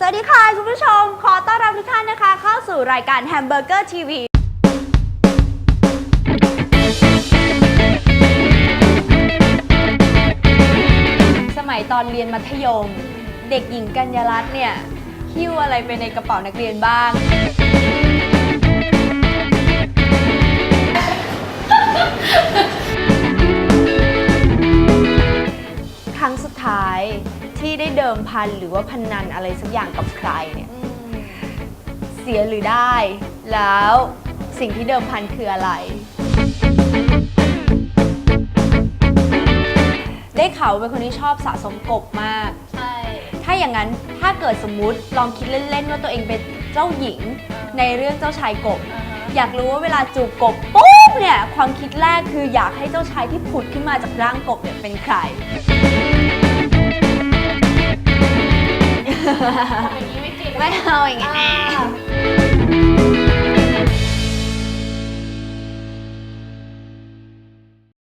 สวัสดีค่ะ คุณผู้ชม ขอต้อนรับทุกท่านนะคะ เข้าสู่รายการแฮมเบอร์เกอร์ทีวีสมัยตอนเรียนมัธยม เด็กหญิงกัญญารัตน์เนี่ยหิ้วอะไรไปในกระเป๋านักเรียนบ้าง ครั้งสุดท้าย ที่ได้เดิมพันหรือว่าพันนันอะไรสักอย่างกับใครเนี่ยเสียหรือได้ แล้วสิ่งที่เดิมพันคืออะไร ได้ข่าวว่าเป็นคนที่ชอบสะสมกบมาก ใช่ ถ้าอย่างนั้นถ้าเกิดสมมุติลองคิดเล่น ๆ ว่าตัวเองเป็นเจ้าหญิงในเรื่องเจ้าชายกบอยากรู้ว่าเวลาจูบกบปุ๊บเนี่ยความคิดแรกคืออยากให้เจ้าชายที่ผุดขึ้นมาจากร่างกบเนี่ยเป็นใคร อย่างนี้ไม่จริงไม่เอาอย่างงี้อ่า